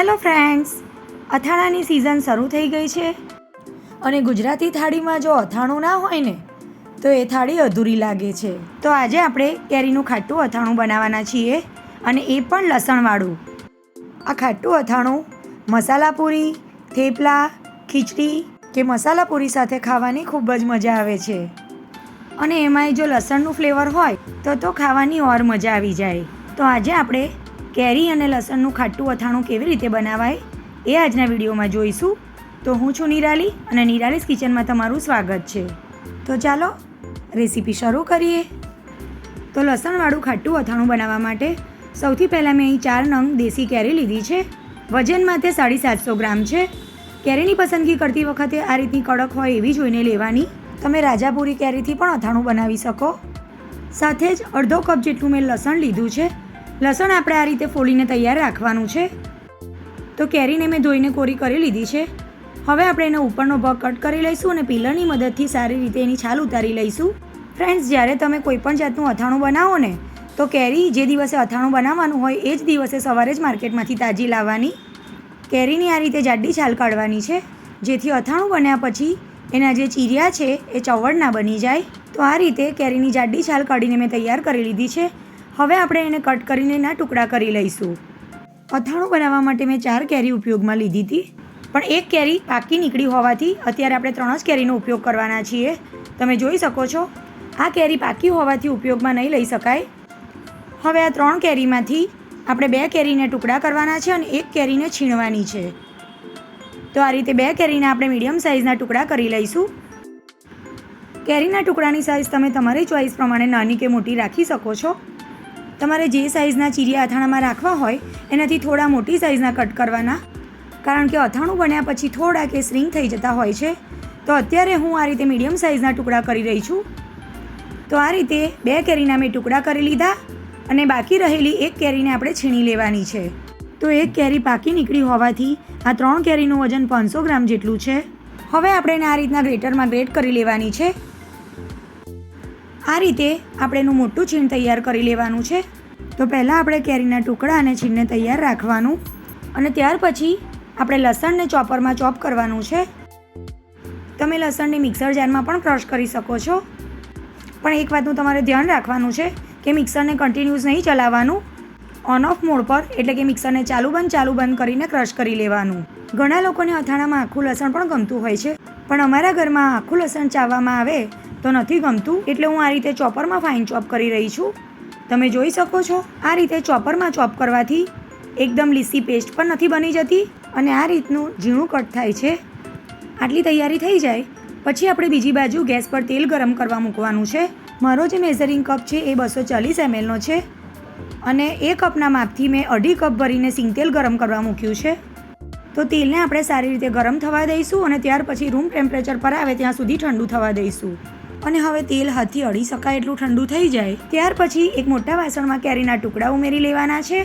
Hello friends, અથાણાની season શરૂ થઈ ગઈ છે. અને ગુજરાતી થાળીમાં જો અથાણું ના હોય ને, તો એ થાળી અધૂરી લાગે છે. તો આજે આપણે કેરીનું ખાટું અથાણું બનાવવાના છીએ અને એ પણ લસણવાળું. આ ખાટું અથાણું મસાલા પૂરી, થેપલા, ખીચડી કે મસાલા પૂરી સાથે ખાવાની ખૂબ જ મજા આવે છે. અને એમાંય જો લસણનું ફ્લેવર હોય, તો તો ખાવાની ઓર મજા આવી જાય. તો આજે આપણે કેરી અને લસણનું ખાટું અથાણું કેવી રીતે બનાવાય એ આજના વિડીયોમાં જોઈશું. તો હું છું નિરાલી અને નિરાલીસ કિચનમાં તમારું સ્વાગત છે. તો ચાલો રેસીપી શરૂ કરીએ. તો લસણવાળું ખાટું અથાણું બનાવવા માટે સૌથી પહેલાં મેં અહીં ચાર નંગ દેશી કેરી લીધી છે. વજનમાં તે સાડી સાતસો ગ્રામ છે. કેરીની પસંદગી કરતી વખતે આ રીતની કડક હોય એવી જોઈને લેવાની. તમે રાજાપુરી કેરીથી પણ અથાણું બનાવી શકો. સાથે જ અડધો કપ જેટલું મેં લસણ લીધું છે. લસણ આપણે આ રીતે ફોલીને તૈયાર રાખવાનું છે. તો કેરીને મેં ધોઈને કોરી કરી લીધી છે. હવે આપણે એનો ઉપરનો ભાગ કટ કરી લઈશું અને પીલરની મદદથી સારી રીતે એની છાલ ઉતારી લઈશું. ફ્રેન્ડ્સ, જ્યારે તમે કોઈ પણ જાતનું અથાણું બનાવો ને, તો કેરી જે દિવસે અથાણું બનાવવાનું હોય એ જ દિવસે સવારે જ માર્કેટમાંથી તાજી લાવવાની. કેરીની આ રીતે જાડી છાલ કાઢવાની છે. જેથી અથાણું બન્યા પછી એના જે ચીરિયા છે એ ચવડ ના બની જાય. તો આ રીતે કેરીની જાડી છાલ કાઢીને મેં તૈયાર કરી લીધી છે. હવે આપણે એને કટ કરીને એના ટુકડા કરી લઈશું. અથાણું બનાવવા માટે મેં ચાર કેરી ઉપયોગમાં લીધી હતી. પણ એક કેરી પાકી નીકળી હોવાથી અત્યારે આપણે ત્રણ જ કેરીનો ઉપયોગ કરવાના છીએ. તમે જોઈ શકો છો, આ કેરી પાકી હોવાથી ઉપયોગમાં નહીં લઈ શકાય. હવે આ ત્રણ કેરીમાંથી આપણે બે કેરીને ટુકડા કરવાના છે અને એક કેરીને છીણવાની છે. તો આ રીતે બે કેરીને આપણે મીડિયમ સાઇઝના ટુકડા કરી લઈશું. કેરીના ટુકડાની સાઇઝ તમે તમારી ચોઇસ પ્રમાણે નાની કે મોટી રાખી શકો છો. તમારે જે સાઇઝના ચીરિયા અથાણામાં રાખવા હોય, એનાથી થોડા મોટી સાઇઝના કટ કરવાના. કારણ કે અથાણું બન્યા પછી થોડા કે સ્ટ્રિંગ થઈ જતા હોય છે. તો અત્યારે હું આ રીતે મીડિયમ સાઇઝના ટુકડા કરી રહી છું. તો આ રીતે બે કેરીના મેં ટુકડા કરી લીધા અને બાકી રહેલી એક કેરીને આપણે છીણી લેવાની છે. તો એક કેરી પાકી નીકળી હોવાથી આ ત્રણ કેરીનું વજન પાંચસો ગ્રામ જેટલું છે. હવે આપણે એને આ રીતના ગ્રેટરમાં ગ્રેટ કરી લેવાની છે. આ રીતે આપણે એનું મોટું છીણ તૈયાર કરી લેવાનું છે. તો પહેલાં આપણે કેરીના ટુકડા અને છીણને તૈયાર રાખવાનું અને ત્યાર પછી આપણે લસણને ચોપરમાં ચોપ કરવાનું છે. તમે લસણને મિક્સર જારમાં પણ ક્રશ કરી શકો છો. પણ એક વાતનું તમારે ધ્યાન રાખવાનું છે કે મિક્સરને કન્ટિન્યુઅસ નહીં ચલાવવાનું. ઓન ઓફ મોડ પર એટલે કે મિક્સરને ચાલુ બંધ ચાલુ બંધ કરીને ક્રશ કરી લેવાનું. ઘણા લોકોને અથાણામાં આખું લસણ પણ ગમતું હોય છે. પણ અમારા ઘરમાં આખું લસણ ચાવવામાં આવે તો નથી ગમતું. એટલે હું આ રીતે ચોપરમાં ફાઇન ચોપ કરી રહી છું. તમે જોઈ શકો છો, આ રીતે ચોપરમાં ચોપ કરવાથી એકદમ લીસી પેસ્ટ પણ નથી બની જતી અને આ રીતનું ઝીણું કટ થાય છે. આટલી તૈયારી થઈ જાય, પછી આપણે બીજી બાજુ ગેસ પર તેલ ગરમ કરવા મૂકવાનું છે. મારો જે મેઝરિંગ કપ છે એ બસો ચાલીસ એમએલનો છે અને એ કપના માપથી મેં અઢી કપ ભરીને સિંગ તેલ ગરમ કરવા મૂક્યું છે. તો તેલને આપણે સારી રીતે ગરમ થવા દઈશું અને ત્યાર પછી રૂમ ટેમ્પરેચર પર આવે ત્યાં સુધી ઠંડુ થવા દઈશું. અને હવે તેલ હાથથી અડી શકાય એટલું ઠંડુ થઈ જાય, ત્યાર પછી એક મોટા વાસણમાં કેરીના ટુકડા ઉમેરી લેવાના છે.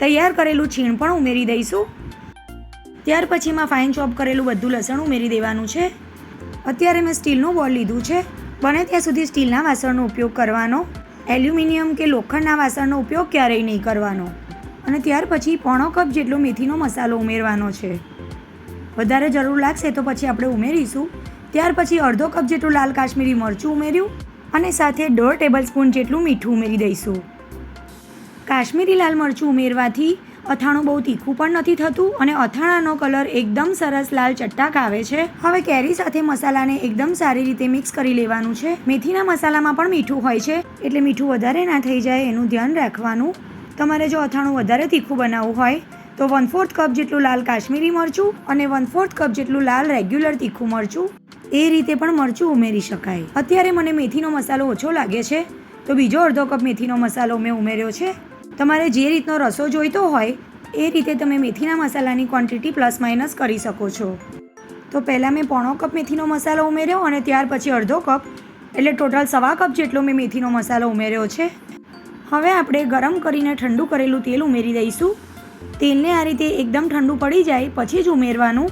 તૈયાર કરેલું છીણ પણ ઉમેરી દઈશું. ત્યાર પછી એમાં ફાઇન ચોપ કરેલું બધું લસણ ઉમેરી દેવાનું છે. અત્યારે મેં સ્ટીલનું બોલ લીધું છે. બને ત્યાં સુધી સ્ટીલના વાસણનો ઉપયોગ કરવાનો, એલ્યુમિનિયમ કે લોખંડના વાસણનો ઉપયોગ ક્યારેય નહીં કરવાનો. અને ત્યાર પછી પોણો કપ જેટલો મેથીનો મસાલો ઉમેરવાનો છે. વધારે જરૂર લાગશે તો પછી આપણે ઉમેરીશું. ત્યાર પછી અડધો કપ જેટલું લાલ કાશ્મીરી મરચું ઉમેર્યું અને સાથે દોઢ ટેબલ સ્પૂન જેટલું મીઠું ઉમેરી દઈશું. કાશ્મીરી લાલ મરચું ઉમેરવાથી અથાણું બહુ તીખું પણ નથી થતું અને અથાણાનો કલર એકદમ સરસ લાલ ચટ્ટાક આવે છે. હવે કેરી સાથે મસાલાને એકદમ સારી રીતે મિક્સ કરી લેવાનું છે. મેથીના મસાલામાં પણ મીઠું હોય છે. એટલે મીઠું વધારે ના થઈ જાય એનું ધ્યાન રાખવાનું. તમારે જો અથાણું વધારે તીખું બનાવવું હોય, તો વન ફોર્થ કપ જેટલું લાલ કાશ્મીરી મરચું અને વન ફોર્થ કપ જેટલું લાલ રેગ્યુલર તીખું મરચું એ રીતે પણ મરચું ઉમેરી શકાય. અત્યારે મને મેથીનો મસાલો ઓછો લાગે છે, તો બીજો અડધો કપ મેથીનો મસાલો મેં ઉમેર્યો છે. તમારે જે રીતનો રસો જોઈતો હોય, એ રીતે તમે મેથીના મસાલાની ક્વોન્ટિટી પ્લસ માઇનસ કરી શકો છો. તો પહેલાં મેં પોણો કપ મેથીનો મસાલો ઉમેર્યો અને ત્યાર પછી અડધો કપ, એટલે ટોટલ સવા કપ જેટલો મેં મેથીનો મસાલો ઉમેર્યો છે. હવે આપણે ગરમ કરીને ઠંડુ કરેલું તેલ ઉમેરી દઈશું. તેલને આ રીતે એકદમ ઠંડુ પડી જાય, પછી જ ઉમેરવાનું.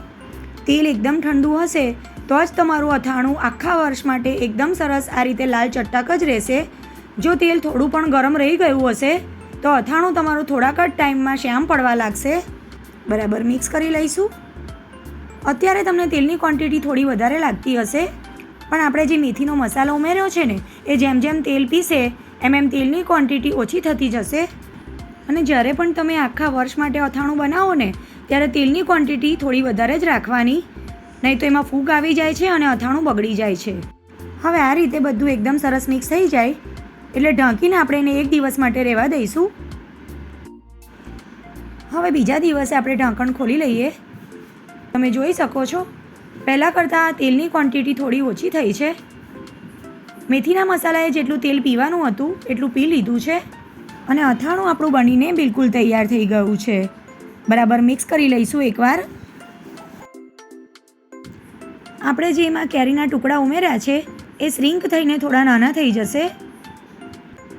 તેલ એકદમ ઠંડુ હશે તો જ તમારું અથાણું આખા વર્ષ માટે એકદમ સરસ આ રીતે લાલ ચટ્ટાક જ રહેશે. જો તેલ થોડું પણ ગરમ રહી ગયું હશે, તો અથાણું તમારું થોડાક જ ટાઈમમાં શ્યામ પડવા લાગશે. બરાબર મિક્સ કરી લઈશું. અત્યારે તમને તેલની ક્વોન્ટિટી થોડી વધારે લાગતી હશે, પણ આપણે જે મેથીનો મસાલો ઉમેર્યો છે ને, એ જેમ જેમ તેલ પીસે, એમ એમ તેલની ક્વોન્ટિટી ઓછી થતી જશે. અને જ્યારે પણ તમે આખા વર્ષ માટે અથાણું બનાવો ને, ત્યારે તેલની ક્વોન્ટિટી થોડી વધારે જ રાખવાની. નહીં તો એમાં ફૂગ આવી જાય છે અને અથાણું બગડી જાય છે. હવે આ રીતે બધું એકદમ સરસ મિક્સ થઈ જાય, એટલે ઢાંકીને આપણે એને એક દિવસ માટે રહેવા દઈશું. હવે બીજા દિવસે આપણે ઢાંકણ ખોલી લઈએ. તમે જોઈ શકો છો, પહેલાં કરતાં તેલની ક્વોન્ટિટી થોડી ઓછી થઈ છે. મેથીના મસાલાએ જેટલું તેલ પીવાનું હતું, એટલું પી લીધું છે. અને અથાણું આપણું બનીને બિલકુલ તૈયાર થઈ ગયું છે. બરાબર મિક્સ કરી લઈશું એકવાર. આપણે જે એમાં કેરીના ટુકડા ઉમેર્યા છે, એ શ્રિંક થઈને થોડા નાના થઈ જશે.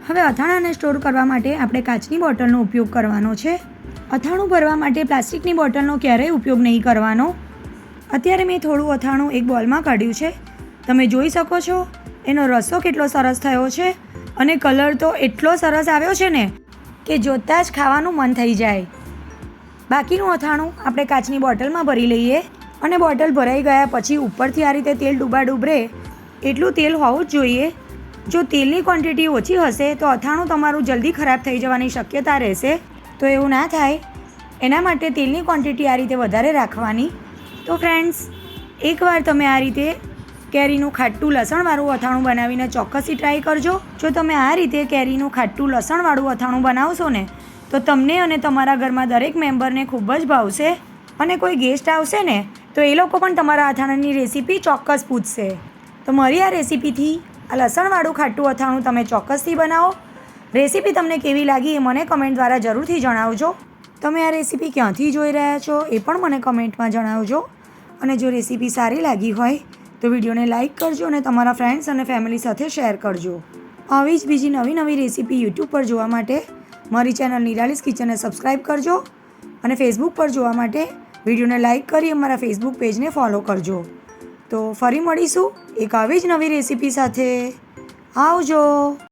હવે અથાણાને સ્ટોર કરવા માટે આપણે કાચની બોટલનો ઉપયોગ કરવાનો છે. અથાણું ભરવા માટે પ્લાસ્ટિકની બોટલનો ક્યારેય ઉપયોગ નહીં કરવાનો. અત્યારે મેં થોડું અથાણું એક બોલમાં કાઢ્યું છે. તમે જોઈ શકો છો, એનો રસો કેટલો સરસ થયો છે અને કલર તો એટલો સરસ આવ્યો છે ને કે જોતાં જ ખાવાનું મન થઈ જાય. બાકીનું અથાણું આપણે કાચની બોટલમાં ભરી લઈએ. અને બોટલ ભરાઈ ગયા પછી ઉપરથી આ રીતે તેલ ડૂબા ડૂબરે, એટલું તેલ હોવું જ જોઈએ. જો તેલની ક્વોન્ટિટી ઓછી હશે, તો અથાણું તમારું જલ્દી ખરાબ થઈ જવાની શક્યતા રહેશે. તો એવું ના થાય. એના માટે તેલની ક્વોન્ટિટી આ રીતે વધારે રાખવાની. તો ફ્રેન્ડ્સ એકવાર તમે આ રીતે કેરીનું ખાટું લસણવાળું અથાણું બનાવીને ચોક્કસથી ટ્રાય કરજો. જો તમે આ રીતે કેરીનું ખાટું લસણવાળું અથાણું બનાવશો ને, તો તમને અને તમારા ઘરમાં દરેક મેમ્બરને ખૂબ જ ભાવશે. અને કોઈ ગેસ્ટ આવશે ને તો એ લોકો પણ તમારા અથાણાની રેસીપી ચોક્કસ પૂછશે. તો મારી આ રેસીપીથી આ લસણવાળું ખાટું અથાણું તમે ચોક્કસથી બનાવો. રેસીપી તમને કેવી લાગી એ મને કમેન્ટ દ્વારા જરૂરથી જણાવજો. તમે આ રેસીપી ક્યાંથી જોઈ રહ્યા છો એ પણ મને કમેન્ટમાં જણાવજો. અને જો રેસીપી સારી લાગી હોય તો વિડીયોને લાઇક કરજો અને તમારા ફ્રેન્ડ્સ અને ફેમિલી સાથે શેર કરજો. આવી જ બીજી નવી નવી રેસીપી યુટ્યુબ પર જોવા માટે મારી ચેનલ નિરાલીસ કિચનને સબસ્ક્રાઈબ કરજો અને ફેસબુક પર જોવા માટે વિડીયોને લાઇક કરી અમારા ફેસબુક પેજને ફોલો કરજો. તો ફરી મળીશું એક આવી જ નવી રેસીપી સાથે. આવજો.